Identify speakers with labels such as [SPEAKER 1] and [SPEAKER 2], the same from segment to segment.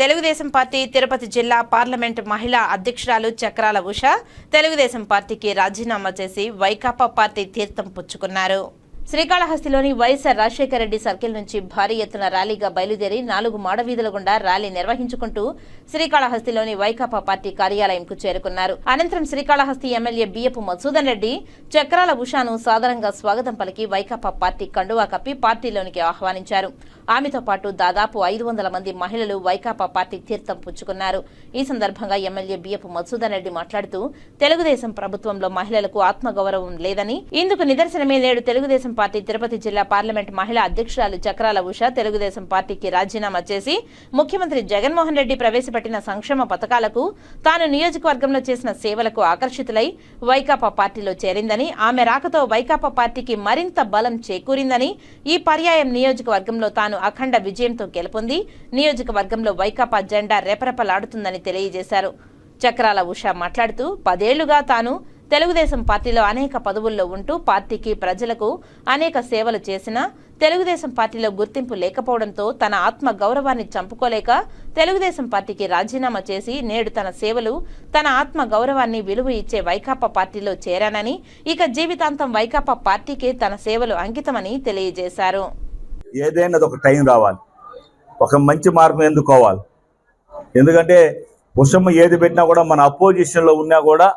[SPEAKER 1] Telugu Desam party Tirupati జిల్లా parliament మహిళా అధ్యక్షురాలు చక్రాల ఉష తెలుగుదేశం పార్టీకి రాజీనామా చేసి వైకాపా పార్టీ తీర్థం పుచ్చుకున్నారు. శ్రీకాళహస్తిలోని వైఎస్ఆర్ రాజశేఖర రెడ్డి సర్కిల్ నుంచి భారీ ఎత్తున ర్యాలీగా బయలుదేరి నాలుగు మాడవీధుల గుండా ర్యాలీ నిర్వహించుకుంటూ శ్రీకాళహస్తిలోని వైకాపా పార్టీ కార్యాలయంకు చేరుకున్నారు. అనంతరం శ్రీకాళహస్తి ఎమ్మెల్యే బియ్యపు మసూదన్ రెడ్డి చక్రాల ఉషాను సాధారణంగా స్వాగతం పలికి వైకాపా పార్టీ కండువా కప్పి పార్టీలోనికి ఆహ్వానించారు. ఆమెతో పాటు దాదాపు ఐదు వందల మంది మహిళలు వైకాపా పార్టీ తీర్థం పుచ్చుకున్నారు. ఈ సందర్భంగా ఎమ్మెల్యే బియ్యపు మధుసూదన్ రెడ్డి మాట్లాడుతూ తెలుగుదేశం ప్రభుత్వంలో మహిళలకు ఆత్మగౌరవం లేదని ఇందుకు నిదర్శనమే నేడు తెలుగుదేశం పార్టీ తిరుపతి జిల్లా పార్లమెంట్ మహిళా అధ్యక్షురాలు చక్రాల ఉష తెలుగుదేశం పార్టీకి రాజీనామా చేసి ముఖ్యమంత్రి జగన్మోహన్ రెడ్డి ప్రవేశపెట్టిన సంక్షేమ పథకాలకు తాను నియోజకవర్గంలో చేసిన సేవలకు ఆకర్షితులై వైకాపా పార్టీలో చేరిందని ఆమె రాకతో వైకాపా పార్టీకి మరింత బలం చేకూరిందని ఈ పర్యాయం నియోజకవర్గంలో తాను అఖండ విజయంతో గెలుపొంది నియోజకవర్గంలో వైకాపా జెండా రెపరెపలాడుతుందని తెలియజేశారు. చక్రాల ఉష మాట్లాడుతూ పదేళ్ళుగా తాను తెలుగుదేశం పార్టీలో అనేక పదవుల్లో ఉంటూ పార్టీకి ప్రజలకు అనేక సేవలు చేసినా తెలుగుదేశం పార్టీలో గుర్తింపు లేకపోవడంతో తన ఆత్మ గౌరవాన్ని చంపుకోలేక తెలుగుదేశం పార్టీకి రాజీనామా చేసి నేడు తన సేవలు తన ఆత్మ గౌరవాన్ని విలువ ఇచ్చే వైకాపా పార్టీలో చేరానని ఇక జీవితాంతం వైకాపా పార్టీకే తన సేవలు అంకితమని తెలియజేశారు.
[SPEAKER 2] ఏదైనా ఒక టైం రావాలి. ఒక మంచి మార్గం ఎందుకోవాలి? ఎందుకంటే పుష్పమ్మ ఏది పెట్టినా కూడా మన అపోజిషన్లో ఉన్నా కూడా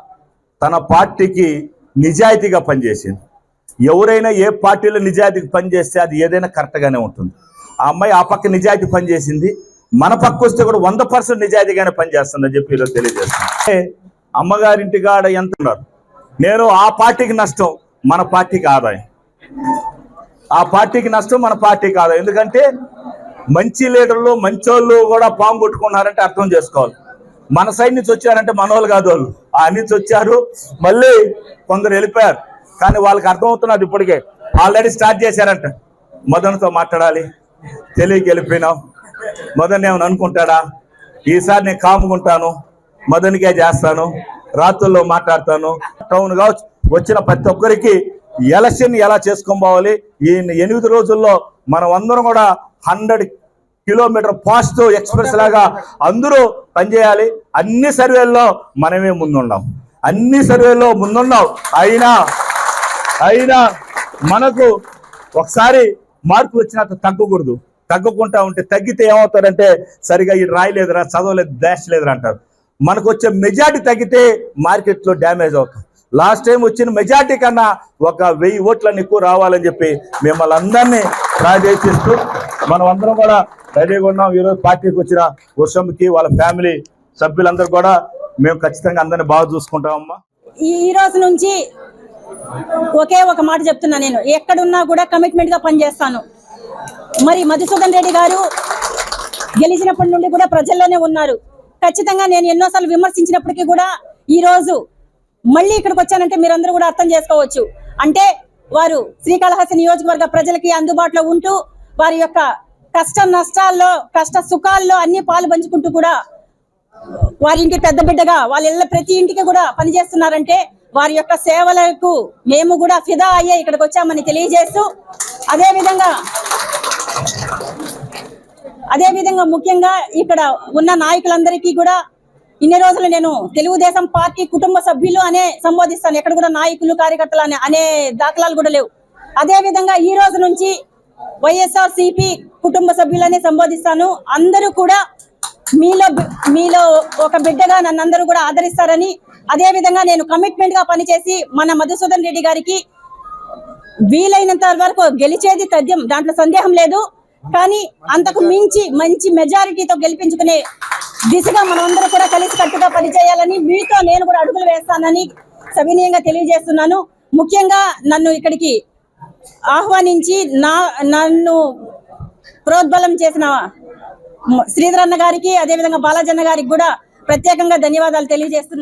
[SPEAKER 2] తన పార్టీకి నిజాయితీగా పనిచేసింది. ఎవరైనా ఏ పార్టీలో నిజాయితీకి పనిచేస్తే అది ఏదైనా కరెక్ట్గానే ఉంటుంది. ఆ అమ్మాయి ఆ పక్క నిజాయితీ పనిచేసింది. మన పక్క వస్తే కూడా వంద పర్సెంట్ నిజాయితీగానే పనిచేస్తుందని చెప్పి ఈరోజు తెలియజేస్తాను అమ్మగారింటి కాడ ఎంత ఉన్నారు? నేను ఆ పార్టీకి నష్టం మన పార్టీకి ఆదాయం. ఆ పార్టీకి నష్టం మన పార్టీకి ఆదాయం. ఎందుకంటే మంచి లీడర్లు మంచోళ్ళు కూడా పాము కొట్టుకున్నారంటే అర్థం చేసుకోవాలి. మన సైడ్ నుంచి వచ్చారంటే మనోళ్ళు కాదు వాళ్ళు. ఆ నుంచి వచ్చారు మళ్ళీ కొందరు వెళ్ళిపోయారు. కానీ వాళ్ళకి అర్థమవుతున్నారు ఇప్పటికే. ఆల్రెడీ స్టార్ట్ చేశారంట. మదన్తో మాట్లాడాలి. తెలియకి వెళ్ళిపోయినాం మదన్ ఏమని అనుకుంటాడా? ఈసారి నేను కాముకుంటాను మదన్కే చేస్తాను. రాత్రుల్లో మాట్లాడతాను. టౌన్ కావచ్చు. వచ్చిన ప్రతి ఒక్కరికి ఎలక్షన్ ఎలా చేసుకోబోవాలి పోవాలి? ఈ ఎనిమిది రోజుల్లో మనం అందరం కూడా హండ్రెడ్ కిలోమీటర్ ఫాస్ట్ ఎక్స్ప్రెస్ లాగా అందరూ పనిచేయాలి. అన్ని సర్వేల్లో మనమే ముందున్నాం అన్ని సర్వేల్లో ముందున్నాం అయినా అయినా మనకు ఒకసారి మార్పు వచ్చినాక తగ్గకూడదు. తగ్గకుండా ఉంటే తగ్గితే ఏమవుతారంటే సరిగా ఇది రాయలేదురా చదవలేదు డాష్ లేదురా అంటారు. మనకు వచ్చే మెజార్టీ తగ్గితే మార్కెట్లో డ్యామేజ్ అవుతాం. లాస్ట్ టైం వచ్చిన మెజార్టీ కన్నా ఒక వెయ్యి ఓట్లను ఎక్కువ రావాలని చెప్పి మిమ్మల్ని అందరినీ ప్రార్థిస్తూ మనం అందరం కూడా రెడీగా ఉన్నాం. ఈరోజు పార్టీకి వచ్చిన వర్షంకి వాళ్ళ ఫ్యామిలీ సభ్యులందరూ కూడా మేము ఖచ్చితంగా అందరినీ బాగా చూసుకుంటామమ్మా.
[SPEAKER 3] ఈ ఈ రోజు నుంచి ఒకే ఒక మాట చెప్తున్నా నేను. ఎక్కడున్నా కూడా కమిట్మెంట్గా పనిచేస్తాను. మరి మధుసూదన్ రెడ్డి గారు గెలిచినప్పటి నుండి కూడా ప్రజల్లోనే ఉన్నారు. ఖచ్చితంగా నేను ఎన్నోసార్లు విమర్శించినప్పటికీ కూడా ఈ రోజు మళ్ళీ ఇక్కడికి వచ్చానంటే మీరందరూ కూడా అర్థం చేసుకోవచ్చు. అంటే వారు శ్రీకాళహస్తి నియోజకవర్గ ప్రజలకి అందుబాటులో ఉంటూ వారి యొక్క కష్ట నష్టాల్లో కష్ట సుఖాల్లో అన్ని పాలు పంచుకుంటూ కూడా వారి ఇంటి పెద్ద బిడ్డగా వాళ్ళ ఇళ్ళ ప్రతి ఇంటికి కూడా పనిచేస్తున్నారంటే వారి యొక్క సేవలకు మేము కూడా ఫిదా అయ్యే ఇక్కడికి వచ్చామని తెలియజేస్తూ అదే విధంగా అదే విధంగా ముఖ్యంగా ఇక్కడ ఉన్న నాయకులందరికీ కూడా ఇన్ని రోజులు నేను తెలుగుదేశం పార్టీ కుటుంబ సభ్యులు అనే సంబోధిస్తాను. ఎక్కడ కూడా నాయకులు కార్యకర్తలు అనే అనే దాఖలాలు కూడా లేవు. అదే విధంగా ఈ రోజు నుంచి వైఎస్ఆర్ సిపి కుటుంబ సభ్యులనే సంబోధిస్తాను. అందరూ కూడా మీలో మీలో ఒక బిడ్డగా నన్ను అందరూ కూడా ఆదరిస్తారని అదే విధంగా నేను కమిట్మెంట్గా పనిచేసి మన మధుసూదన్ రెడ్డి గారికి వీలైనంత వరకు గెలిచేది తథ్యం దాంట్లో సందేహం లేదు. కానీ అంతకు మించి మంచి మెజారిటీతో గెలిపించుకునే దిశగా మనందరూ కూడా కలిసి కట్టుగా పనిచేయాలని మీతో నేను కూడా అడుగులు వేస్తానని సవినీయంగా తెలియజేస్తున్నాను. ముఖ్యంగా నన్ను ఇక్కడికి ఆహ్వానించి నా నన్ను ప్రోద్బలం చేసిన శ్రీధరన్న గారికి అదేవిధంగా బాలాజన్న గారికి కూడా ప్రత్యేకంగా ధన్యవాదాలు తెలియజేస్తున్నాను.